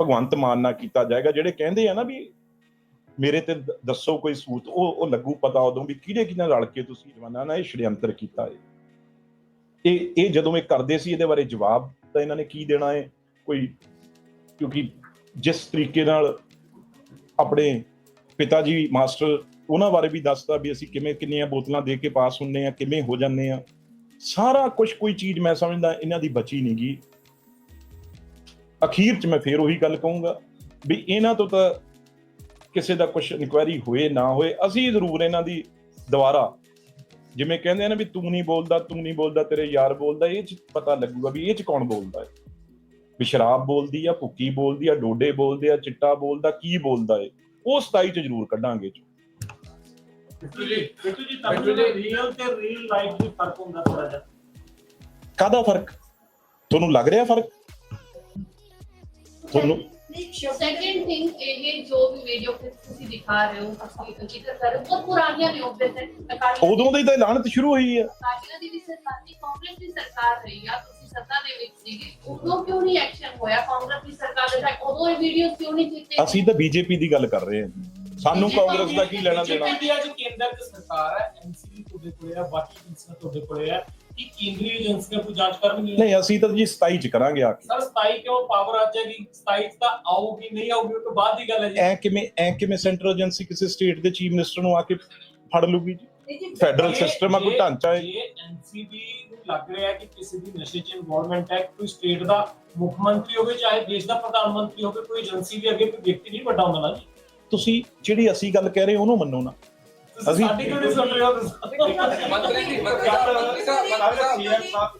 ਭਗਵੰਤ ਮਾਨ ਨਾਲ ਕੀਤਾ ਜਾਏਗਾ, ਜਿਹੜੇ ਕਹਿੰਦੇ ਆ ਨਾ ਵੀ ਮੇਰੇ ਤੇ ਦੱਸੋ ਕੋਈ ਸੂਤ, ਉਹ ਉਹ ਲੱਗੂ ਪਤਾ ਉਦੋਂ ਵੀ ਕਿਹੜੇ ਕਿਹਨਾਂ ਰਲ ਕੇ ਤੁਸੀਂ ਜਵਾਨਾਂ ਨਾਲ ਇਹ ਛੜਯੰਤਰ ਕੀਤਾ ਹੈ ਇਹ ਇਹ ਜਦੋਂ ਇਹ ਕਰਦੇ ਸੀ, ਇਹਦੇ ਬਾਰੇ ਜਵਾਬ ਤਾਂ ਇਹਨਾਂ ਨੇ ਕੀ ਦੇਣਾ ਹੈ ਕੋਈ, ਕਿਉਂਕਿ ਜਿਸ ਤਰੀਕੇ ਨਾਲ ਆਪਣੇ ਪਿਤਾ ਜੀ ਮਾਸਟਰ ਉਹਨਾਂ ਬਾਰੇ ਵੀ ਦੱਸਦਾ ਵੀ ਅਸੀਂ ਕਿਵੇਂ ਕਿੰਨੀਆਂ ਬੋਤਲਾਂ ਦੇ ਕੇ ਪਾਸ ਹੁੰਨੇ ਆ, ਕਿਵੇਂ ਹੋ ਜਾਂਦੇ ਆ। ਸਾਰਾ ਕੁਝ ਕੋਈ ਚੀਜ਼ ਮੈਂ ਸਮਝਦਾ ਇਹਨਾਂ ਦੀ ਬਚੀ ਨਹੀਂ ਗਈ ਅਖੀਰ 'ਚ ਮੈਂ ਫੇਰ ਉਹੀ ਗੱਲ ਕਹੂੰਗਾ ਵੀ ਇਹਨਾਂ ਤੋਂ ਤਾਂ ਕਿਸੇ ਦਾ ਕੁਝ ਇਨਕੁਆਇਰੀ ਹੋਏ ਨਾ ਹੋਏ ਅਸੀਂ ਜ਼ਰੂਰ ਇਹਨਾਂ ਦੀ ਦੁਬਾਰਾ ਜਿਵੇਂ ਕਹਿੰਦੇ ਆ ਨਾ ਵੀ ਤੂੰ ਨਹੀਂ ਬੋਲਦਾ ਤੂੰ ਨਹੀਂ ਬੋਲਦਾ ਤੇਰੇ ਯਾਰ ਬੋਲਦਾ ਇਹ 'ਚ ਪਤਾ ਲੱਗੂਗਾ ਵੀ ਇਹ 'ਚ ਕੌਣ ਬੋਲਦਾ ਹੈ। ਵੀ ਸ਼ਰਾਬ ਬੋਲਦੀ ਆ ਭੁੱਕੀ ਬੋਲਦੀ ਆ ਡੋਡੇ ਬੋਲਦੇ ਆ ਚਿੱਟਾ ਬੋਲਦਾ ਕੀ ਬੋਲਦਾ ਹੈ ਉਹ 27 ਚ ਜ਼ਰੂਰ ਕੱਢਾਂਗੇ ਜੀ। ਬਿੱਟੂ ਜੀ ਬਿੱਟੂ ਜੀ ਤੁਹਾਨੂੰ ਰੀਅਲ ਤੇ ਰੀਅਲ ਲਾਈਫ ਦੀ ਫ਼ਰਕ ਹੁੰਦਾ ਥੋੜਾ ਜਿਹਾ। ਕਾਹਦਾ ਫ਼ਰਕ? ਤੁਹਾਨੂੰ ਲੱਗ ਰਿਹਾ ਫ਼ਰਕ? ਤੁਹਾਨੂੰ ਸੈਕੰਡ ਥਿੰਗ ਇਹ ਜੋ ਵੀ ਵੀਡੀਓ ਕਲਿੱਪ ਤੁਸੀਂ ਦਿਖਾ ਰਹੇ ਹੋ ਤੁਸੀਂ ਜ਼ਿਕਰ ਕਰ ਰਹੇ ਹੋ ਬਹੁਤ ਪੁਰਾਣੀਆਂ ਨੇ ਆਬਵੀਅਸਲੀ ਅਕਾਲੀ ਉਦੋਂ ਦੀ ਤਾਂ ਲਾਹਨਤ ਸ਼ੁਰੂ ਹੋਈ ਹੈ ਅਕਾਲੀਆਂ ਦੀ ਵੀ ਸਰਕਾਰ ਦੀ ਕਾਂਗਰਸ ਦੀ ਸਰਕਾਰ ਰਹੀ ਆ ਤੁਸੀਂ ਸੱਤਾ ਦੇ ਵਿੱਚ ਸੀਗੇ ਉਦੋਂ ਕਿਉਂ ਨਹੀਂ ਐਕਸ਼ਨ ਹੋਇਆ? ਕਾਂਗਰਸ ਦੀ ਸਰਕਾਰ ਦੇ ਟਾਈਮ ਉਦੋਂ ਇਹ ਵੀਡੀਓ ਕਿਉਂ ਨਹੀਂ ਕੀਤੇ ਅਸੀਂ ਤਾਂ ਬੀਜੇਪੀ ਦੀ ਗੱਲ ਕਰ ਰਹੇ ਹਾਂ। ਸਾਨੂੰ ਕਾਂਗਰਸ ਦਾ ਕੀ ਲੈਣਾ ਦੇਣਾ? ਦੀ ਅੱਜ ਕੇਂਦਰ ਦੀ ਸਰਕਾਰ ਹੈ ਐਨਸੀਬੀ ਤੁਹਾਡੇ ਕੋਲੇ ਹੈ ਬਾਕੀ ਏਜੰਸੀਆਂ ਤੁਹਾਡੇ ਕੋਲੇ ਹੈ ਕੀ ਕੇਂਦਰੀ ਏਜੰਸੀਆਂ ਕੋਈ ਜਾਂਚ ਕਰਨਗੀਆਂ ਨਹੀਂ ਅਸੀਂ ਤਾਂ ਜੀ 27 ਚ ਕਰਾਂਗੇ ਆ ਕੇ। ਸਰ 27 ਕਿਉਂ ਪਾਵਰ ਆ ਜਾਏਗੀ? 27 ਤਾਂ ਆਊਗੀ ਨਹੀਂ ਆਊਗੀ ਉਹ ਤੋਂ ਬਾਅਦ ਦੀ ਗੱਲ ਹੈ ਜੀ। ਐ ਕਿਵੇਂ ਐ ਕਿਵੇਂ ਸੈਂਟਰਲ ਏਜੰਸੀ ਕਿਸੇ ਸਟੇਟ ਦੇ ਚੀਫ ਮਿਨਿਸਟਰ ਨੂੰ ਆ ਕੇ ਫੜ ਲੂਗੀ ਜੀ? ਫੈਡਰਲ ਸਿਸਟਮ ਆ ਕੋਈ ਢਾਂਚਾ ਹੈ। ਜੇ ਐਨਸੀਬੀ ਨੂੰ ਲੱਗ ਰਿਹਾ ਹੈ ਕਿ ਕਿਸੇ ਦੀ ਨਸ਼ੇ 'ਚ ਇਨਵੋਲਵਮੈਂਟ ਹੈ ਕੋਈ ਸਟੇਟ ਦਾ ਮੁੱਖ ਮੰਤਰੀ ਹੋਵੇ ਚਾਹੇ ਦੇਸ਼ ਦਾ ਪ੍ਰਧਾਨ ਮੰਤਰੀ ਹੋਵੇ ਕੋਈ ਏਜੰਸੀ ਵੀ ਅੱਗੇ ਕੋਈ ਵਿਅਕਤੀ ਨਹੀਂ ਵੱਡਾ ਹੁੰਦਾ ਨਾ ਜੀ। ਤੁਸੀਂ ਜਿਹੜੀ ਅਸੀਂ ਗੱਲ ਕਹਿ ਰਹੇ ਉਹਨੂੰ ਮੰਨੋ ਨਾ। ਅਸੀਂ- ਸਾਡੀ ਕਿਉਂ ਨਹੀਂ ਸੁਣ ਰਹੇ ਹੋ? ਤੁਸੀਂ ਮੰਤਰੀ ਜੀ ਮੰਤਰੀ ਸਾਹਿਬ ਮੰਤਰੀ ਸਾਹਿਬ। ਮੰਤਰੀ ਸਾਹਿਬ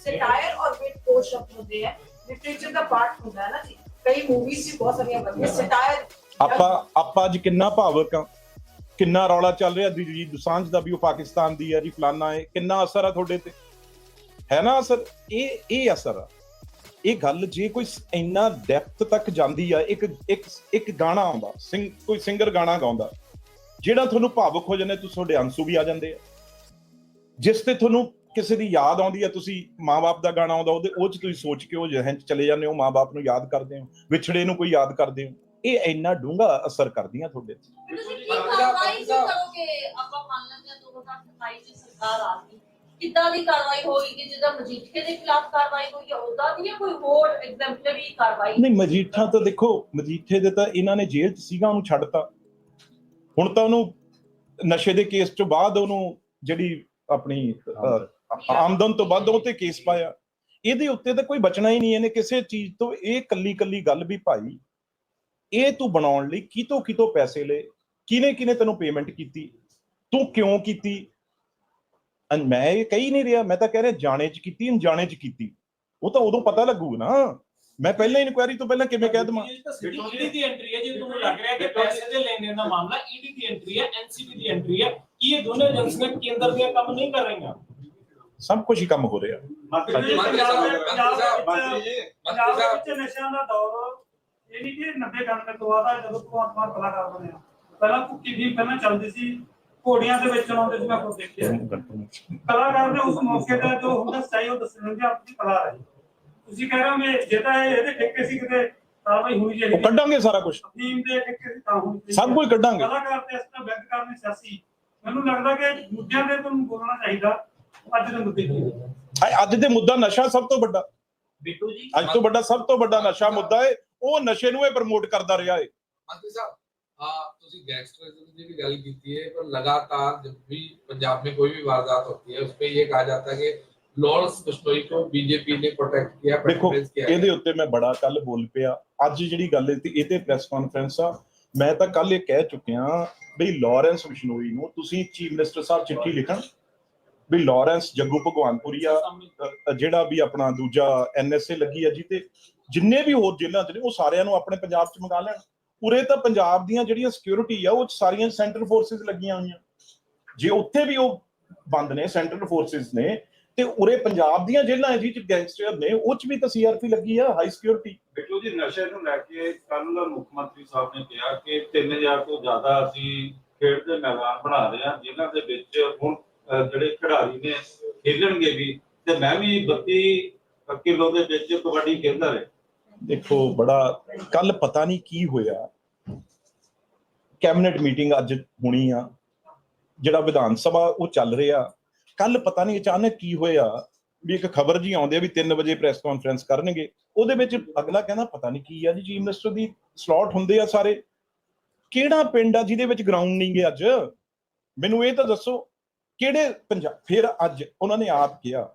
ਸਟਾਇਰ ਔਰ ਵਿਟ ਦੋ ਸ਼ਬਦ ਹੁੰਦੇ ਆ। ਲਿਟਰੇਚਰ ਦਾ ਪਾਰਟ ਹੁੰਦਾ ਹੈ ਨਾ ਜੀ। ਕਈ ਮੂਵੀਜ਼ ਵੀ ਬਹੁਤ ਸਾਰੀਆਂ ਬਣੀਆਂ ਸਟਾਇਰ ਆਪਾਂ ਆਪਾਂ ਅੱਜ ਕਿੰਨਾ ਭਾਵਕ ਆ ਕਿੰਨਾ ਰੌਲਾ ਚੱਲ ਰਿਹਾ ਦਿਲਜੀਤ ਦੁਸਾਂਝ ਦਾ ਵੀ ਉਹ ਪਾਕਿਸਤਾਨ ਦੀ ਹੈ ਜੀ ਫਲਾਨਾ ਹੈ। ਕਿੰਨਾ ਅਸਰ ਆ ਤੁਹਾਡੇ ਤੇ? ਹੈ ਨਾ ਅਸਰ? ਇਹ ਇਹ ਅਸਰ ਆ। ਇਹ ਗੱਲ ਜੇ ਕੋਈ ਇੰਨਾ ਡੈਪਥ ਤੱਕ ਜਾਂਦੀ ਆ ਇੱਕ ਇੱਕ ਇੱਕ ਗਾਣਾ ਆਉਂਦਾ ਸਿੰਗ ਕੋਈ ਸਿੰਗਰ ਗਾਣਾ ਗਾਉਂਦਾ ਜਿਹੜਾ ਤੁਹਾਨੂੰ ਭਾਵੁਕ ਹੋ ਜਾਂਦੇ ਤੁਸੀਂ ਤੁਹਾਡੇ ਅੰਸੂ ਵੀ ਆ ਜਾਂਦੇ ਆ। ਜਿਸ ਤੇ ਤੁਹਾਨੂੰ ਕਿਸੇ ਦੀ ਯਾਦ ਆਉਂਦੀ ਆ ਤੁਸੀਂ ਮਾਪੇ ਦਾ ਗਾਣਾ ਆਉਂਦਾ ਉਹਦੇ ਉਹ ਚ ਤੁਸੀਂ ਸੋਚ ਕੇ ਉਹ ਜਹਨ ਚ ਚਲੇ ਜਾਂਦੇ ਹੋ ਮਾਪੇ ਨੂੰ ਯਾਦ ਕਰਦੇ ਹੋ ਵਿਛੜੇ ਨੂੰ ਕੋਈ ਯਾਦ ਕਰਦੇ ਹੋ। ਇਹ ਇੰਨਾ ਡੂੰਘਾ ਅਸਰ ਕਰਦੀਆਂ ਤੁਹਾਡੇ ਤੇ। ਤੁਸੀਂ ਕੀ ਕਾਰਵਾਈ ਕਰੋਗੇ? ਆਪਾਂ ਮੰਨ ਲੈਂਦੇ ਹਾਂ 2027 ਚ ਸਰਕਾਰ ਆ ਗਈ। ਕਿੱਦਾਂ ਦੀ ਕਾਰਵਾਈ ਹੋਏਗੀ? ਜਿਹਦਾ ਮਜੀਠੇ ਦੇ ਖਿਲਾਫ ਕਾਰਵਾਈ ਹੋਈ ਹੈ ਉਹਦਾ ਦੀ ਜਾਂ ਕੋਈ ਹੋਰ ਐਗਜ਼ੈਂਪਲਰੀ ਕਾਰਵਾਈ? ਨਹੀਂ ਮਜੀਠਾ ਤਾਂ ਦੇਖੋ ਮਜੀਠੇ ਦੇ ਤਾਂ ਇਹਨਾਂ ਨੇ ਜੇਲ੍ਹ 'ਚ ਸੀਗਾ ਉਹਨੂੰ ਛੱਡਤਾ। ਹੁਣ ਤਾਂ ਉਹਨੂੰ ਨਸ਼ੇ ਦੇ ਕੇਸ ਤੋਂ ਬਾਅਦ ਉਹਨੂੰ ਜਿਹੜੀ ਆਪਣੀ ਆਮਦਨ। ਤੋਂ ਵੱਧ ਉਹ ਤੇ ਕੇਸ ਪਾਇਆ। ਇਹਦੇ ਉੱਤੇ ਤਾਂ ਕੋਈ ਬਚਣਾ ਹੀ ਨਹੀਂ ਇਹਨੇ ਕਿਸੇ ਚੀਜ਼ ਤੋਂ ਇਹ ਕੱਲੀ ਕੱਲੀ ਗੱਲ ਵੀ ਭਾਈ ਇਹ ਤੂੰ ਬਣਾਉਣ ਲਈ ਕਿਤੋਂ ਕਿਤੋਂ ਪੈਸੇ ਲਏ ਕਿਨੇ ਕਿਨੇ ਤੈਨੂੰ ਪੇਮੈਂਟ ਕੀਤੀ ਤੂੰ ਕਿਉਂ ਕੀਤੀ? ਮੈਂ ਇਹ ਕਹੀ ਨਹੀਂ ਰਿਹਾ ਮੈਂ ਤਾਂ ਕਹਿ ਰਿਹਾ ਜਾਣੇ ਚ ਕੀਤੀ ਅਣਜਾਣੇ ਚ ਕੀਤੀ। ਉਹ ਤਾਂ ਉਦੋਂ ਪਤਾ ਲੱਗੂ ਨਾ। ਮੈਂ ਪਹਿਲਾਂ ਇਨਕੁਆਇਰੀ ਤੋਂ ਪਹਿਲਾਂ ਕਿਵੇਂ ਕਹਿ ਦਵਾਂ? ਈਡੀ ਦੀ ਐਂਟਰੀ ਹੈ ਜੇ ਤੁਹਾਨੂੰ ਲੱਗ ਰਿਹਾ ਕਿ ਪੈਸੇ ਦੇ ਲੈਣ ਦੇਣ ਦਾ ਮਾਮਲਾ ਈਡੀ ਦੀ ਐਂਟਰੀ ਹੈ ਐਨਸੀਬੀ ਦੀ ਐਂਟਰੀ ਹੈ ਕੀ ਇਹ ਦੋਨੋਂ ਏਜੰਸੀਆਂ ਕੇਂਦਰ ਦੀਆਂ ਕੰਮ ਨਹੀਂ ਕਰ ਰਹੀਆਂ? ਸਭ ਕੁਝ ਹੀ ਕੰਮ ਹੋ ਰਿਹਾ। ਮੰਤਰੀ ਜੀ ਮੰਤਰੀ ਸਾਹਿਬ ਮੰਤਰੀ ਜੀ ਪੰਜਾਬ ਮੰਤਰੀ ਦੇ ਸਾਹਿਬ। ਵਿੱਚ ਨਸ਼ਿਆਂ ਦਾ ਦੌਰ ਇਹ ਨਹੀਂ ਕਿ 90 91 ਤੋਂ ਬਾਅਦ ਆ ਜਦੋਂ ਭਗਵੰਤ ਮਾਨ ਕਲਾਕਾਰ ਬਣਿਆ ਪਹਿਲਾਂ ਭੁੱਕੀ ਦੀ ਪਹਿਲਾਂ ਚੱਲਦੀ ਸੀ ਘੋੜੀਆਂ ਦੇ ਵਿੱਚ ਆਉਂਦੇ ਸੀ ਮੈਂ ਖੁਦ ਦੇਖਿਆ। ਕਲਾਕਾਰ ਦੇ ਉਸ ਮੌਕੇ ਦਾ ਜੋ ਹੁੰਦਾ ਸਟਾਈ ਉਹ ਦੱਸਣ ਦੀ ਆਪਣੀ ਕਲਾ ਹੈ ਤੁਸੀਂ ਕਹਿ ਰਹੇ ਹੋ ਵੀ ਜੇ ਤਾਂ ਇਹ ਇਹਦੇ ਠੇਕੇ ਸੀ ਕਿਤੇ ਕਾਰਵਾਈ ਹੋਣੀ ਉਹ ਚਾਹੀਦੀ ਕੱਢਾਂਗੇ ਸਾਰਾ ਕੁਝ ਟੀਮ ਦੇ ਠੇਕੇ ਸੀ ਤਾਂ ਹੋਣੀ ਚਾਹੀਦੀ ਸਭ ਕੁਝ ਕੱਢਾਂਗੇ ਕਲਾਕਾਰ ਤੇ ਇਸ ਤਰ੍ਹਾਂ ਬੈਂਕ ਕਰਨੀ ਸਿਆਸੀ ਮੈਨੂੰ ਲੱਗਦਾ ਕਿ ਮੁੱਦਿਆਂ ਤੇ ਤੁਹਾਨੂੰ ਬੋਲਣਾ ਚਾਹੀਦਾ ਅੱਜ ਦੇ ਮੁੱਦੇ ਕੀ ਨੇ ਹਾਏ, ਅੱਜ ਦੇ ਮੁੱਦਾ ਨਸ਼ਾ ਸਭ ਤੋਂ ਵੱਡਾ ਬਿੱਟੂ ਜੀ ਅੱਜ ਤੋਂ ਵੱਡਾ ਸਭ ਤੋਂ ਵੱਡਾ ਨਸ਼ਾ ਮੁੱਦਾ ਹੈ ਉਹ ਨਸ਼ੇ ਨੂੰ ਇਹ ਪ੍ਰਮੋਟ ਕਰਦਾ ਰਿਹਾ ਹੈ मंत्री साहब आ, तुसी गैंगस्टर की भी गल की है पर लगातार जब भी पंजाब में कोई भी वारदात होती है उस पर ये कहा जाता है कि ਲਾਰੈਂਸ ਬਿਸ਼ਨੋਈ ਕੋ ਬੀਜੇਪੀ ਨੇ ਪ੍ਰੋਟੈਕਟ ਕੀਤਾ ਦੇਖੋ ਇਹਦੇ ਉੱਤੇ ਮੈਂ ਬੜਾ ਕੱਲ ਬੋਲ ਪਿਆ। ਅੱਜ ਜਿਹੜੀ ਗੱਲ ਤੇ ਇਹਦੇ ਪ੍ਰੈਸ ਕਾਨਫਰੰਸ ਆ। ਮੈਂ ਤਾਂ ਕੱਲ ਇਹ ਕਹਿ ਚੁੱਕਿਆ ਬਈ ਲਾਰੈਂਸ ਬਿਸ਼ਨੋਈ ਨੂੰ ਤੁਸੀਂ ਚੀਫ ਮਿਨਿਸਟਰ ਸਾਹਿਬ ਚਿੱਠੀ ਲਿਖਣ। ਵੀ ਲਾਰੈਂਸ ਜੱਗੂ ਭਗਵਾਨਪੁਰੀਆ ਜਿਹੜਾ ਵੀ ਆਪਣਾ ਦੂਜਾ ਐਨਐਸਏ ਲੱਗੀ ਆ ਜੀ ਤੇ ਜਿੰਨੇ ਵੀ ਹੋਰ ਜ਼ਿਲ੍ਹਿਆਂ 'ਚ ਨੇ ਉਹ ਸਾਰਿਆਂ ਨੂੰ ਆਪਣੇ ਪੰਜਾਬ 'ਚ ਮੰਗਾ ਲੈਣ। ਉਰੇ ਤਾਂ ਪੰਜਾਬ ਦੀਆਂ ਜਿਹੜੀਆਂ ਸਿਕਿਉਰਿਟੀ ਆ ਉਹ ਸਾਰੀਆਂ ਸੈਂਟਰ ਫੋਰਸਸ ਲੱਗੀਆਂ ਹੋਈਆਂ। ਜੇ ਉੱਥੇ ਵੀ ਉਹ ਬੰਦ ਨੇ ਸੈਂਟਰਲ ਫੋਰਸਸ ਨੇ ਤੇ ਉਰੇ ਪੰਜਾਬ ਦੀਆਂ ਜੇਲ੍ਹਾਂ ਜੀ ਚ ਗੈਂਗਸਟਰ ਨੇ ਉਹ 'ਚ ਵੀ ਤਾਂ ਸੀਆਰਪੀ ਲੱਗੀ ਆ ਹਾਈ ਸਿਕਿਉਰਿਟੀ ਬਿੱਟੂ ਜੀ ਨਸ਼ੇ ਨੂੰ ਲੈ ਕੇ ਕੱਲ ਮੁੱਖ ਮੰਤਰੀ ਸਾਹਿਬ ਨੇ ਕਿਹਾ ਕਿ 3000 ਤੋਂ ਜ਼ਿਆਦਾ ਅਸੀਂ ਖੇਡ ਦੇ ਮੈਦਾਨ ਬਣਾ ਰਹੇ ਹਾਂ ਜਿਨ੍ਹਾਂ ਦੇ ਵਿੱਚ ਹੁਣ ਜਿਹੜੇ ਖਿਡਾਰੀ ਨੇ ਖੇਲਣਗੇ ਵੀ ਤੇ ਮੈਂ ਵੀ 32 ਕਿਲੋ ਦੇ ਵਿੱਚ ਕਬੱਡੀ ਖੇਡਦਾ ਰਿਹਾ। ਦੇਖੋ ਬੜਾ ਕੱਲ ਪਤਾ ਨਹੀਂ ਕੀ ਹੋਇਆ। ਕੈਬਨਿਟ ਮੀਟਿੰਗ ਅੱਜ ਹੋਣੀ ਆ ਜਿਹੜਾ ਵਿਧਾਨ ਸਭਾ ਉਹ ਚੱਲ ਰਿਹਾ। ਕੱਲ ਪਤਾ ਨਹੀਂ ਅਚਾਨਕ ਕੀ ਹੋਇਆ ਵੀ ਇੱਕ ਖਬਰ ਜੀ ਆਉਂਦੀ ਆ ਵੀ 3 ਵਜੇ ਪ੍ਰੈਸ ਕਾਨਫਰੰਸ ਕਰਨਗੇ। ਉਹਦੇ ਵਿੱਚ ਅਗਲਾ ਕਹਿੰਦਾ, ਪਤਾ ਨਹੀਂ ਕੀ ਆ ਜੀ ਚੀਫ ਮਿਨਿਸਟਰ ਦੀ ਸਲੋਟ ਹੁੰਦੇ ਆ ਸਾਰੇ। ਕਿਹੜਾ ਪਿੰਡ ਆ ਜਿਹਦੇ ਵਿੱਚ ਗਰਾਊਂਡ ਨਹੀਂ ਗੇ ਅੱਜ? ਮੈਨੂੰ ਇਹ ਤਾਂ ਦੱਸੋ, ਕਿਹੜੇ ਪੰਜਾਬ ਫਿਰ ਅੱਜ ਉਹਨਾਂ ਨੇ ਆਪ ਕਿਹਾ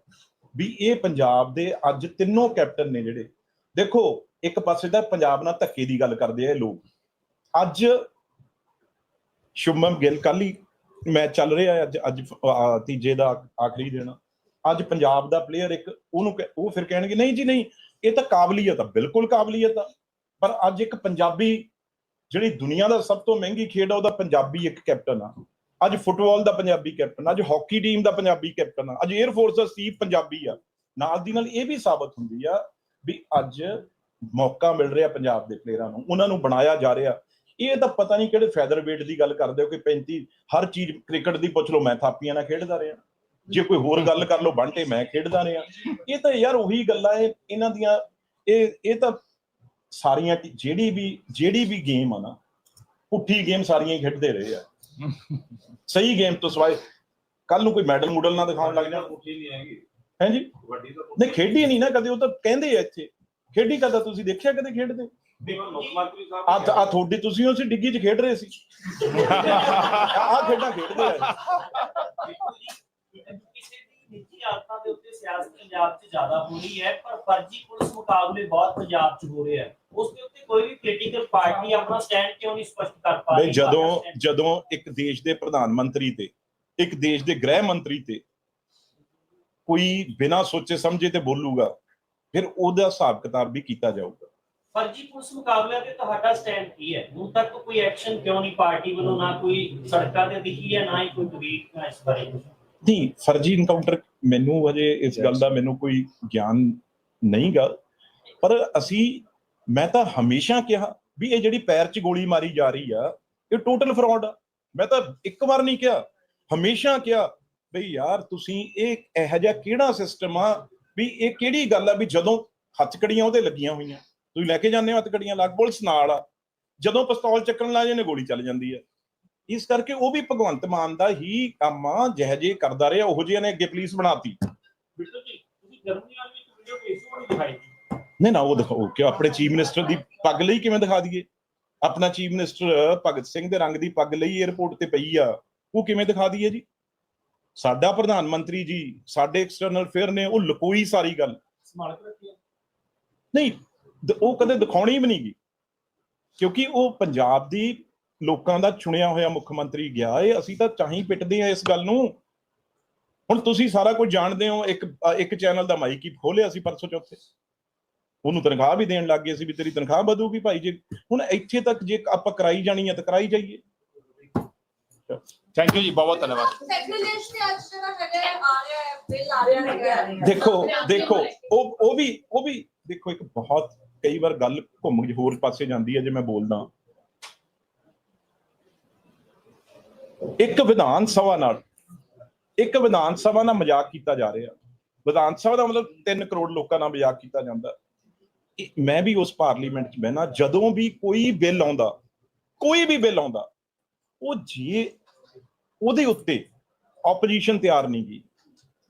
ਵੀ ਇਹ ਪੰਜਾਬ ਦੇ ਅੱਜ ਤਿੰਨੋਂ ਕੈਪਟਨ ਨੇ ਜਿਹੜੇ। ਦੇਖੋ, ਇੱਕ ਪਾਸੇ ਤਾਂ ਪੰਜਾਬ ਨਾਲ ਧੱਕੇ ਦੀ ਗੱਲ ਕਰਦੇ ਆ ਇਹ ਲੋਕ। ਅੱਜ ਸ਼ੁਭਮ ਗਿੱਲ ਕੱਲ ਹੀ ਮੈਚ ਚੱਲ ਰਿਹਾ ਅੱਜ ਅੱਜ ਤੀਜੇ ਦਾ ਆਖਰੀ ਦਿਨ। ਅੱਜ ਪੰਜਾਬ ਦਾ ਪਲੇਅਰ ਇੱਕ, ਉਹਨੂੰ ਉਹ ਫਿਰ ਕਹਿਣਗੇ, ਨਹੀਂ ਜੀ, ਨਹੀਂ, ਇਹ ਤਾਂ ਕਾਬਲੀਅਤ ਆ, ਬਿਲਕੁਲ ਕਾਬਲੀਅਤ ਆ। ਪਰ ਅੱਜ ਇੱਕ ਪੰਜਾਬੀ, ਜਿਹੜੀ ਦੁਨੀਆ ਦਾ ਸਭ ਤੋਂ ਮਹਿੰਗੀ ਖੇਡ ਆ, ਉਹਦਾ ਪੰਜਾਬੀ ਇੱਕ ਕੈਪਟਨ ਆ। ਅੱਜ ਫੁੱਟਬਾਲ ਦਾ ਪੰਜਾਬੀ ਕੈਪਟਨ ਅੱਜ ਹਾਕੀ ਟੀਮ ਦਾ ਪੰਜਾਬੀ ਕੈਪਟਨ ਆ, ਅੱਜ 에ਅਰ ਫੋਰਸ ਦਾ ਸਟੀਵ ਪੰਜਾਬੀ ਆ। ਨਾਲ ਦੀ ਨਾਲ ਇਹ ਵੀ ਸਾਬਤ ਹੁੰਦੀ ਆ ਵੀ ਅੱਜ ਮੌਕਾ ਮਿਲ ਰਿਹਾ ਪੰਜਾਬ ਦੇ ਪਲੇਅਰਾਂ ਨੂੰ, ਉਹਨਾਂ ਨੂੰ ਬਣਾਇਆ ਜਾ ਰਿਹਾ। ਇਹ ਤਾਂ ਪਤਾ ਨਹੀਂ ਕਿਹੜੇ ਫੈਦਰ weight ਦੀ ਗੱਲ ਕਰਦੇ ਹੋ ਕਿ 35 ਹਰ ਚੀਜ਼ ਕ੍ਰਿਕਟ ਦੀ ਪੁੱਛ ਲਓ ਮੈਂ ਥਾਪੀਆਂ ਨਾਲ ਖੇਡਦਾ ਰਿਹਾ। ਜੇ ਕੋਈ ਹੋਰ ਗੱਲ ਕਰ ਲਓ ਬੰਟੇ ਮੈਂ ਖੇਡਦਾ ਰਿਹਾ। ਇਹ ਤਾਂ ਯਾਰ ਉਹੀ ਗੱਲਾਂ ਇਹ ਇਹਨਾਂ ਦੀਆਂ ਇਹ ਇਹ ਤਾਂ ਸਾਰੀਆਂ ਜਿਹੜੀ ਵੀ ਜਿਹੜੀ ਵੀ ਗੇਮ ਆ ਨਾ ਪੁੱਠੀ ਗੇਮ ਸਾਰੀਆਂ ਹੀ ਖੇਡਦੇ ਰਹੇ ਆ। ਸਹੀ ਗੇਮ ਤੋਂ ਸਿਵਾਏ ਕੱਲ ਨੂੰ ਕੋਈ ਮੈਡਲ ਮੂਡਲ ਨਾ ਦਿਖਾਉਣ ਲੱਗ ਜਾਣ। ਪੁੱਠੀ ਨਹੀਂ ਹੈਗੀ। ਹੈ ਜੀ? ਵੱਡੀ ਤਾਂ ਨਹੀਂ ਖੇਡੀ ਨਹੀਂ ਨਾ ਕਦੇ ਉਹ ਤਾਂ ਕਹਿੰਦੇ ਆ ਇੱਥੇ। ਖੇਡੀ ਕਦਾ ਤੁਸੀਂ ਦੇਖਿਆ ਕਦੇ ਖੇਡਦੇ? ਦੇਖੋ ਮੁੱਖ ਮੰਤਰੀ ਸਾਹਿਬ ਆ ਆ ਤੁਹਾਡੀ ਤੁਸੀਂ ਉਸ ਡਿੱਗੀ 'ਚ ਖੇਡ ਰਹੇ ਸੀ। ਆ ਖੇਡਾਂ ਖੇਡਦੇ ਆ। ਕਿਸੇ ਦੀ ਨਿੱਜੀ ਆਦਤਾਂ ਦੇ ਉੱਤੇ ਸਿਆਸਤ ਪੰਜਾਬ 'ਚ ਜ਼ਿਆਦਾ ਹੋ ਰਹੀ ਹੈ ਪਰ ਫਰਜ਼ੀ ਪੁਲਿਸ ਮੁਕਾਬਲੇ ਬਹੁਤ ਪੰਜਾਬ 'ਚ ਹੋ ਰਹੇ ਆ ਉਸ ਦੇ ਉੱਤੇ ਕੋਈ ਵੀ ਪੋਲੀਟੀਕਲ ਪਾਰਟੀ ਆਪਣਾ ਸਟੈਂਡ ਕਿਉਂ ਨਹੀਂ ਸਪਸ਼ਟ ਕਰ ਪਾ ਰਹੀ ਜਦੋਂ ਜਦੋਂ ਇੱਕ ਦੇਸ਼ ਦੇ ਪ੍ਰਧਾਨ ਮੰਤਰੀ ਤੇ, ਇੱਕ ਦੇਸ਼ ਦੇ ਗ੍ਰਹਿ ਮੰਤਰੀ ਤੇ ਕੋਈ ਬਿਨਾਂ ਸੋਚੇ ਸਮਝੇ ਤੇ ਬੋਲੂਗਾ, ਫਿਰ ਉਹਦਾ ਹਿਸਾਬ ਕਿਤਾਬ ਵੀ ਕੀਤਾ ਜਾਊਗਾ। ਫਰਜ਼ੀ ਪੁਲਿਸ ਮੁਕਾਬਲੇ ਤੇ ਤੁਹਾਡਾ ਸਟੈਂਡ ਕੀ ਹੈ? ਹੁਣ ਤੱਕ ਕੋਈ ਐਕਸ਼ਨ ਕਿਉਂ ਨਹੀਂ? ਪਾਰਟੀ ਵੱਲੋਂ ਨਾ ਕੋਈ ਸੜਕਾਂ ਤੇ ਦਿਖੀ ਹੈ, ਨਾ ਹੀ ਕੋਈ ਤਵੀਤ ਇਸ ਬਾਰੇ? ਨਹੀਂ, ਫਰਜ਼ੀ ਇਨਕਾਊਂਟਰ ਮੈਨੂੰ ਅਜੇ ਇਸ ਗੱਲ ਦਾ ਮੈਨੂੰ ਕੋਈ ਗਿਆਨ ਨਹੀਂਗਾ। ਪਰ ਅਸੀਂ, ਮੈਂ ਤਾਂ ਹਮੇਸ਼ਾ ਕਿਹਾ ਵੀ ਇਹ ਜਿਹੜੀ ਪੈਰ 'ਚ ਗੋਲੀ ਮਾਰੀ ਜਾ ਰਹੀ ਆ, ਇਹ ਟੋਟਲ ਫਰਾਡ ਆ। ਮੈਂ ਤਾਂ ਇੱਕ ਵਾਰ ਨਹੀਂ ਕਿਹਾ, ਹਮੇਸ਼ਾ ਕਿਹਾ ਬਈ ਯਾਰ ਤੁਸੀਂ ਇਹ ਇਹੋ ਜਿਹਾ ਕਿਹੜਾ ਸਿਸਟਮ ਆ ਵੀ ਇਹ ਕਿਹੜੀ ਗੱਲ ਆ ਵੀ ਜਦੋਂ ਹੱਥਕੜੀਆਂ ਉਹਦੇ ਲੱਗੀਆਂ ਹੋਈਆਂ। ਤੁਸੀਂ ਲੈ ਕੇ ਜਾਂਦੇ ਹੋ ਹੱਥਕੜੀਆਂ ਲੱਗ ਪੁਲਿਸ ਨਾਲ ਆ। ਜਦੋਂ ਪਿਸਤੌਲ ਚੱਕਣ ਲੱਗ ਜਾਂਦੇ ਗੋਲੀ ਚੱਲ ਜਾਂਦੀ ਆ। ਇਸ ਕਰਕੇ ਉਹ ਵੀ ਭਗਵੰਤ ਮਾਨ ਦਾ ਹੀ ਕੰਮ ਆ ਜਿਹੋ ਜਿਹੇ ਕਰਦਾ ਰਿਹਾ ਉਹੋ ਜਿਹੀਆਂ ਨੇ ਅੱਗੇ ਪੁਲਿਸ ਬਣਾਤੀ। ਬਿਲਕੁਲ ਜੀ ਤੁਸੀਂ ਜਰਮਨੀ ਵਾਲੀ ਇੱਕ ਵੀਡੀਓ ਭੇਜੀ ਸੀ, ਉਹ ਨਹੀਂ ਦਿਖਾਈ ਜੀ। ਨਹੀਂ ਨਾ ਉਹ ਦਿਖਾਓ। ਕਿ ਆਪਣੇ ਚੀਫ ਮਿਨਿਸਟਰ ਦੀ ਪੱਗ ਲਈ ਕਿਵੇਂ ਦਿਖਾ ਦਈਏ? ਆਪਣਾ ਚੀਫ ਮਿਨਿਸਟਰ ਭਗਤ ਸਿੰਘ ਦੇ ਰੰਗ ਦੀ ਪੱਗ ਲਈ 에어ਪੋਰਟ ਤੇ ਪਈ ਆ। ਉਹ ਕਿਵੇਂ ਦਿਖਾ ਦਈਏ ਜੀ? ਸਾਡਾ ਪ੍ਰਧਾਨ ਮੰਤਰੀ ਜੀ ਸਾਡੇ ਐਕਸਟਰਨਲ ਅਫੇਅਰ ਨੇ ਉਹ ਲਕੋਈ ਸਾਰੀ ਗੱਲ। ਸੰਭਾਲ ਕੇ ਰੱਖੀ ਹੈ ਨਹੀਂ ਉਹ ਕਦੇ ਦਿਖਾਉਣੀ ਵੀ ਨਹੀਂ ਗੀ ਕਿਉਂਕਿ ਉਹ ਪੰਜਾਬ ਦੀ ਲੋਕਾਂ ਦਾ ਚੁਣਿਆ ਹੋਇਆ ਮੁੱਖ ਮੰਤਰੀ ਗਿਆ ਏ। ਅਸੀਂ ਤਾਂ ਚਾਹੀ ਪਿੱਟਦੇ ਆ ਇਸ ਗੱਲ ਨੂੰ। ਹੁਣ ਤੁਸੀਂ ਸਾਰਾ ਕੁਝ ਜਾਣਦੇ ਹੋ ਇੱਕ ਇੱਕ ਚੈਨਲ ਦਾ ਮਾਈਕ ਹੀ ਖੋਲਿਆ ਸੀ ਪਰਸੋਂ ਚੌਥੇ। ਉਹਨੂੰ ਤਨਖਾਹ ਵੀ ਦੇਣ ਲੱਗ ਗਏ ਸੀ ਵੀ ਤੇਰੀ ਤਨਖਾਹ ਵਧੂਗੀ ਭਾਈ ਜੇ। ਹੁਣ ਇੱਥੇ ਤੱਕ ਜੇ ਆਪਾਂ ਕਰਾਈ ਜਾਣੀ ਆ ਤਾਂ ਕਰਾਈ ਜਾਈਏ। ਥੈਂਕ ਯੂ ਜੀ ਬਹੁਤ ਧੰਨਵਾਦ। ਸੈਕਟਰੀਏਟ ਤੇ ਅੱਜ ਜਿਹੜਾ ਹੈਗਾ ਆ ਰਿਹਾ ਹੈ ਬਿੱਲ ਆ ਰਿਹਾ ਹੈਗਾ ਦੇਖੋ ਦੇਖੋ ਉਹ ਉਹ ਵੀ ਉਹ ਵੀ ਦੇਖੋ ਇੱਕ ਬਹੁਤ ਕਈ ਵਾਰ ਗੱਲ ਘੁੰਮ ਹੋਰ ਪਾਸੇ ਜਾਂਦੀ ਹੈ ਜੇ ਮੈਂ ਬੋਲਦਾ। ਇੱਕ ਵਿਧਾਨ ਸਭਾ ਨਾਲ, ਇੱਕ ਵਿਧਾਨ ਸਭਾ ਨਾਲ ਮਜ਼ਾਕ ਕੀਤਾ ਜਾ ਰਿਹਾ। ਵਿਧਾਨ ਸਭਾ ਦਾ ਮਤਲਬ 3 ਕਰੋੜ ਲੋਕਾਂ ਨਾਲ ਮਜ਼ਾਕ ਕੀਤਾ ਜਾਂਦਾ। ਮੈਂ ਵੀ ਉਸ ਪਾਰਲੀਮੈਂਟ 'ਚ ਬਹਿਣਾ ਜਦੋਂ ਵੀ ਕੋਈ ਬਿੱਲ ਆਉਂਦਾ, ਕੋਈ ਵੀ ਬਿੱਲ ਆਉਂਦਾ, ਉਹ ਜੇ ਉਹਦੇ ਉੱਤੇ ਆਪੋਜੀਸ਼ਨ ਤਿਆਰ ਨਹੀਂ ਗਈ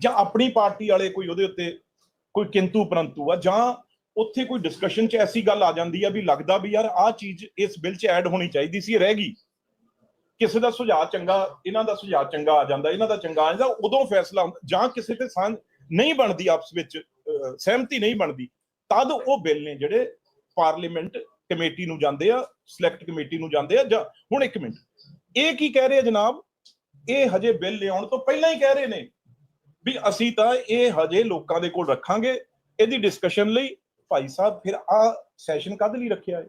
ਜਾਂ ਆਪਣੀ ਪਾਰਟੀ ਵਾਲੇ ਕੋਈ ਉਹਦੇ ਉੱਤੇ ਕੋਈ ਕਿੰਤੂ ਪਰੰਤੂ ਆ, ਜਾਂ ਉੱਥੇ ਕੋਈ ਡਿਸਕਸ਼ਨ 'ਚ ਐਸੀ ਗੱਲ ਆ ਜਾਂਦੀ ਆ ਵੀ ਲੱਗਦਾ ਵੀ ਯਾਰ ਆਹ ਚੀਜ਼ ਇਸ ਬਿੱਲ 'ਚ ਐਡ ਹੋਣੀ ਚਾਹੀਦੀ ਸੀ, ਰਹਿ ਗਈ। ਕਿਸੇ ਦਾ ਸੁਝਾਅ ਚੰਗਾ, ਇਹਨਾਂ ਦਾ ਸੁਝਾਅ ਚੰਗਾ ਆ ਜਾਂਦਾ, ਇਹਨਾਂ ਦਾ ਚੰਗਾ ਆ ਜਾਂਦਾ, ਉਦੋਂ ਫੈਸਲਾ ਜਾਂ ਕਿਸੇ ਤੇ ਸਾਂਝ ਨਹੀਂ ਬਣਦੀ ਆਪਸ ਵਿੱਚ ਸਹਿਮਤੀ ਨਹੀਂ ਬਣਦੀ, ਤਦ ਉਹ ਬਿੱਲ ਨੇ ਜਿਹੜੇ ਪਾਰਲੀਮੈਂਟ ਕਮੇਟੀ ਨੂੰ ਜਾਂਦੇ ਆ ਸਿਲੈਕਟ ਕਮੇਟੀ ਨੂੰ ਜਾਂਦੇ ਆ, ਜਾਂ ਹੁਣ ਇੱਕ ਮਿੰਟ, ਇਹ ਕੀ ਕਹਿ ਰਹੇ ਆ ਜਨਾਬ? ਇਹ ਹਜੇ ਬਿੱਲ ਲਿਆਉਣ ਤੋਂ ਪਹਿਲਾਂ ਹੀ ਕਹਿ ਰਹੇ ਨੇ ਵੀ ਅਸੀਂ ਤਾਂ ਇਹ ਹਜੇ ਲੋਕਾਂ ਦੇ ਕੋਲ ਰੱਖਾਂਗੇ, ਇਹਦੀ ਡਿਸਕਸ਼ਨ ਲਈ ਭਾਈ ਸਾਹਿਬ ਫਿਰ ਆ ਸੈਸ਼ਨ ਕਦ ਲਈ ਰੱਖਿਆ ਹੈ?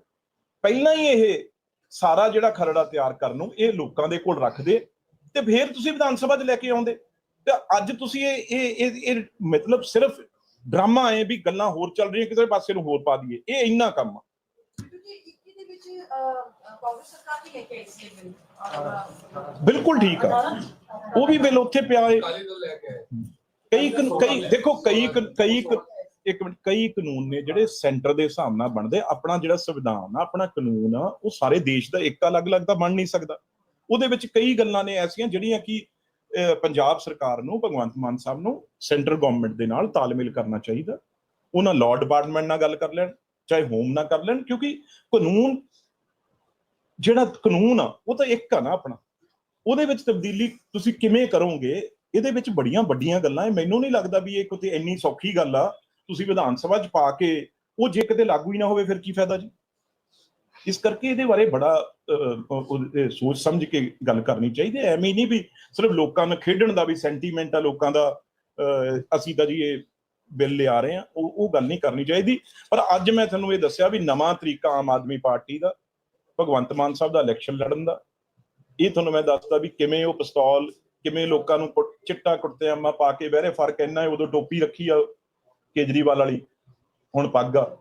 ਪਹਿਲਾਂ ਹੀ ਇਹ ਸਾਰਾ ਜਿਹੜਾ ਖਰੜਾ ਤਿਆਰ ਕਰਨ ਨੂੰ ਇਹ ਲੋਕਾਂ ਦੇ ਕੋਲ ਰੱਖਦੇ ਤੇ ਫਿਰ ਤੁਸੀਂ ਵਿਧਾਨ ਸਭਾ 'ਚ ਲੈ ਕੇ ਆਉਂਦੇ। ਤੇ ਅੱਜ ਤੁਸੀਂ ਇਹ ਇਹ ਇਹ- ਇਹ ਮਤਲਬ ਸਿਰਫ ਡਰਾਮਾ ਹੈ ਵੀ ਗੱਲਾਂ ਹੋਰ ਚੱਲ ਰਹੀਆਂ ਕਿਸੇ ਪਾਸੇ ਨੂੰ ਹੋਰ ਪਾ ਦਈਏ। ਇਹ ਇੰਨਾ ਕੰਮ ਆ। ਕਿਉਂਕਿ 21 ਦੇ ਵਿੱਚ ਅਹ, ਕਾਂਗਰਸ ਸਰਕਾਰ ਨੇ ਲੈ ਕੇ ਆਈ ਸੀ ਇਹ ਬਿੱਲ ਔਰ, ਬਿਲਕੁਲ ਠੀਕ ਆ। ਉਹ ਵੀ ਬਿੱਲ ਉੱਥੇ ਪਿਆ ਹੈ ਕਈ ਕਈ ਦੇਖੋ ਕਈ ਕਈ ਇੱਕ ਮਿੰਟ, ਕਈ ਕਾਨੂੰਨ ਨੇ ਜਿਹੜੇ ਸੈਂਟਰ ਦੇ ਹਿਸਾਬ ਨਾਲ ਬਣਦੇ, ਆਪਣਾ ਜਿਹੜਾ ਸੰਵਿਧਾਨ ਆ, ਆਪਣਾ ਕਾਨੂੰਨ ਆ, ਉਹ ਸਾਰੇ ਦੇਸ਼ ਦਾ ਇੱਕ ਅਲੱਗ-ਅਲੱਗ ਤਾਂ ਬਣ ਨਹੀਂ ਸਕਦਾ। ਉਹਦੇ ਵਿੱਚ ਕਈ ਗੱਲਾਂ ਨੇ ਐਸੀਆਂ ਜਿਹੜੀਆਂ ਕਿ ਪੰਜਾਬ ਸਰਕਾਰ ਨੂੰ, ਭਗਵੰਤ ਮਾਨ ਸਾਹਿਬ ਨੂੰ ਸੈਂਟਰ ਗਵਰਨਮੈਂਟ ਦੇ ਨਾਲ ਤਾਲਮੇਲ ਕਰਨਾ ਚਾਹੀਦਾ। ਉਹਨਾਂ ਲਾਅ ਡਿਪਾਰਟਮੈਂਟ ਨਾਲ ਗੱਲ ਕਰ ਲੈਣ, ਚਾਹੇ ਹੋਮ ਨਾਲ ਕਰ ਲੈਣ, ਕਿਉਂਕਿ ਕਾਨੂੰਨ ਜਿਹੜਾ ਕਾਨੂੰਨ ਆ, ਉਹ ਤਾਂ ਇੱਕ ਆ ਨਾ ਆਪਣਾ। ਉਹਦੇ ਵਿੱਚ ਤਬਦੀਲੀ ਤੁਸੀਂ ਕਿਵੇਂ ਕਰੋਗੇ, ਇਹਦੇ ਵਿੱਚ ਬੜੀਆਂ ਵੱਡੀਆਂ ਗੱਲਾਂ ਹੈ ਮੈਨੂੰ ਨਹੀਂ ਲੱਗਦਾ ਵੀ ਇਹ ਕੋਈ ਇੰਨੀ ਸੌਖੀ ਗੱਲ ਆ ਤੁਸੀਂ ਵਿਧਾਨ ਸਭਾ 'ਚ ਪਾ ਕੇ ਉਹ ਜੇ ਕਿਤੇ ਲਾਗੂ ਹੀ ਨਾ ਹੋਵੇ, ਫਿਰ ਕੀ ਫਾਇਦਾ ਜੀ? ਇਸ ਕਰਕੇ ਇਹਦੇ ਬਾਰੇ ਬੜਾ ਸੋਚ ਸਮਝ ਕੇ ਗੱਲ ਕਰਨੀ ਚਾਹੀਦੀ ਹੈ। ਐਵੇਂ ਨਹੀਂ ਵੀ ਸਿਰਫ ਲੋਕਾਂ ਨੂੰ ਖੇਡਣ ਦਾ ਵੀ ਸੈਂਟੀਮੈਂਟ ਆ, ਲੋਕਾਂ ਦਾ ਅਸੀਂ ਤਾਂ ਜੀ ਇਹ ਬਿੱਲ ਲਿਆ ਰਹੇ ਆ ਉਹ ਉਹ ਗੱਲ ਨਹੀਂ ਕਰਨੀ ਚਾਹੀਦੀ। ਪਰ ਅੱਜ ਮੈਂ ਤੁਹਾਨੂੰ ਇਹ ਦੱਸਿਆ ਵੀ ਨਵਾਂ ਤਰੀਕਾ ਆਮ ਆਦਮੀ ਪਾਰਟੀ ਦਾ, ਭਗਵੰਤ ਮਾਨ ਸਾਹਿਬ ਦਾ ਇਲੈਕਸ਼ਨ ਲੜਨ ਦਾ। ਇਹ ਤੁਹਾਨੂੰ ਮੈਂ ਦੱਸਦਾ ਵੀ ਕਿਵੇਂ ਉਹ ਪਿਸਤੌਲ, ਕਿਵੇਂ ਲੋਕਾਂ ਨੂੰ ਕੁੱਟ- ਚਿੱਟਾ ਕੁੜਤਿਆਮਾ ਪਾ ਕੇ ਬਹਿਰੇ ਫ਼ਰਕ ਇੰਨਾ ਹੈ, ਉਦੋਂ ਟੋਪੀ ਰੱਖੀ ਆ ਕੇਜਰੀਵਾਲ ਵਾਲੀ ਹੁਣ ਪੱਗ ਆ।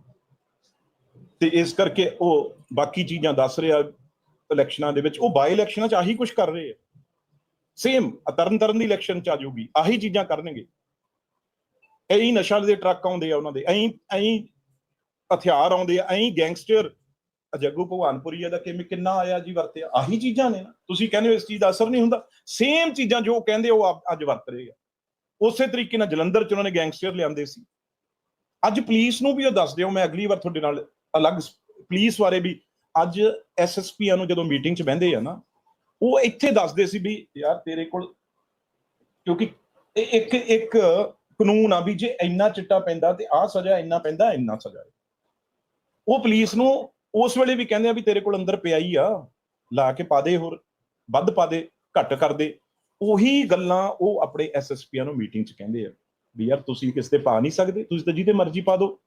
ਤੇ ਇਸ ਕਰਕੇ ਉਹ ਬਾਕੀ ਚੀਜ਼ਾਂ ਦੱਸ ਰਿਹਾ ਇਲੈਕਸ਼ਨਾਂ ਦੇ ਵਿੱਚ। ਉਹ ਬਾਈ ਇਲੈਕਸ਼ਨਾਂ 'ਚ ਆਹੀ ਕੁਝ ਕਰ ਰਹੇ ਆ। ਸੇਮ ਤਰਨ ਤਰਨ ਦੀ ਇਲੈਕਸ਼ਨ 'ਚ ਆ ਜਾਊਗੀ। ਆਹੀ ਚੀਜ਼ਾਂ ਕਰਨਗੇ। ਐਂ ਨਸ਼ਾ ਦੇ ਟਰੱਕ ਆਉਂਦੇ ਆ ਉਹਨਾਂ ਦੇ। ਐਂ ਐਂ ਹਥਿਆਰ ਆਉਂਦੇ ਆ। ਐਂ ਗੈਂਗਸਟਰ ਜੱਗੂ ਭਗਵਾਨਪੁਰੀ ਦਾ ਕਿਵੇਂ ਕਿੰਨਾ ਆਇਆ ਜੀ ਵਰਤਿਆ। ਆਹੀ ਚੀਜ਼ਾਂ ਨੇ ਨਾ। ਤੁਸੀਂ ਕਹਿੰਦੇ ਹੋ ਇਸ ਚੀਜ਼ ਦਾ ਅਸਰ ਨਹੀਂ ਹੁੰਦਾ। ਸੇਮ ਚੀਜ਼ਾਂ ਜੋ ਕਹਿੰਦੇ ਉਹ ਅੱਜ ਵਰਤ ਰਹੇ ਆ। ਉਸੇ ਤਰੀਕੇ ਨਾਲ ਜਲੰਧਰ ਚ ਉਹਨਾਂ ਨੇ ਗੈਂਗਸਟਰ ਲਿਆਂਦੇ ਸੀ। ਅੱਜ ਪੁਲਿਸ ਨੂੰ ਵੀ ਉਹ ਦੱਸ ਦਿਓ, ਮੈਂ ਅਗਲੀ ਵਾਰ ਤੁਹਾਡੇ ਨਾਲ ਅਲੱਗ ਪੁਲਿਸ ਬਾਰੇ ਵੀ ਅੱਜ ਐਸਐਸਪੀਆਂ ਨੂੰ ਜਦੋਂ ਮੀਟਿੰਗ 'ਚ ਬਹਿੰਦੇ ਆ ਨਾ, ਉਹ ਇੱਥੇ ਦੱਸਦੇ ਸੀ ਵੀ ਯਾਰ ਤੇਰੇ ਕੋਲ ਕਿਉਂਕਿ ਇਹ ਇੱਕ ਇੱਕ ਕਾਨੂੰਨ ਆ ਵੀ ਜੇ ਇੰਨਾ ਚਿੱਟਾ ਪੈਂਦਾ ਤੇ ਆਹ ਸਜ਼ਾ ਇੰਨਾ ਪੈਂਦਾ, ਇੰਨਾ ਸਜ਼ਾ ਉਹ ਪੁਲਿਸ ਨੂੰ ਉਸ ਵੇਲੇ ਵੀ ਕਹਿੰਦੇ ਆ ਵੀ ਤੇਰੇ ਕੋਲ ਅੰਦਰ ਪਿਆ ਹੀ ਆ, ਲਾ ਕੇ ਪਾ ਦੇ ਹੋਰ, ਵੱਧ ਪਾ ਦੇ, ਘੱਟ ਕਰ ਦੇ, ਉਹੀ ਗੱਲਾਂ ਉਹ ਆਪਣੇ ਐਸਐਸਪੀਆਂ ਨੂੰ ਮੀਟਿੰਗ 'ਚ ਕਹਿੰਦੇ ਆ। ਵੀ ਯਾਰ ਤੁਸੀਂ ਕਿਸ ਤੇ ਪਾ ਨਹੀਂ ਸਕਦੇ ਤੁਸੀਂ ਤਾਂ ਜਿਹਦੇ ਮਰਜ਼ੀ ਪਾ ਦਿਓ।